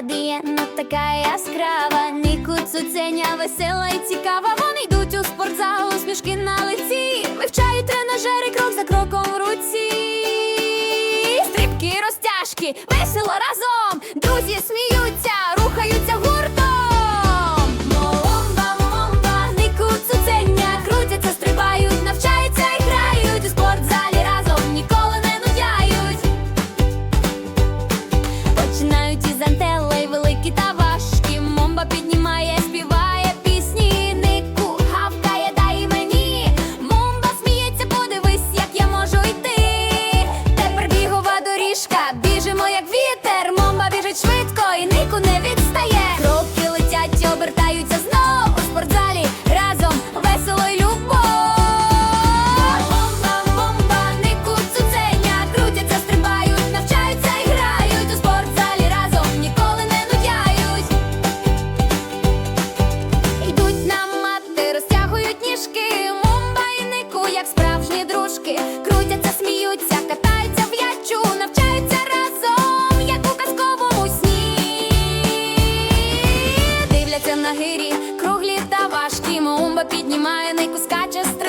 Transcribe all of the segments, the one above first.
падає, ну така яскрава, Ніку цуценя весела і цікава. Вони йдуть у спортзал, усмішки на лиці, вивчають тренажери крок за кроком в руці, стрибки, розтяжки. швидко і нікуди. на гирі, круглі та важкі, Моумба піднімає, не нику скаче.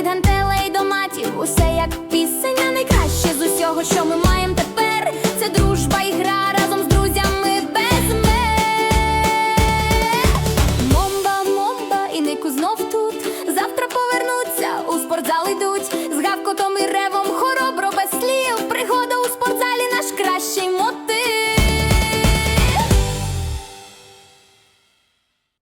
від гантелей до матів, усе як пісення, найкраще з усього, що ми маємо тепер. Це дружба і гра разом з друзями без меж Момба, момба, і Нику знов тут. Завтра повернуться, у спортзал йдуть, з гавкотом і ревом.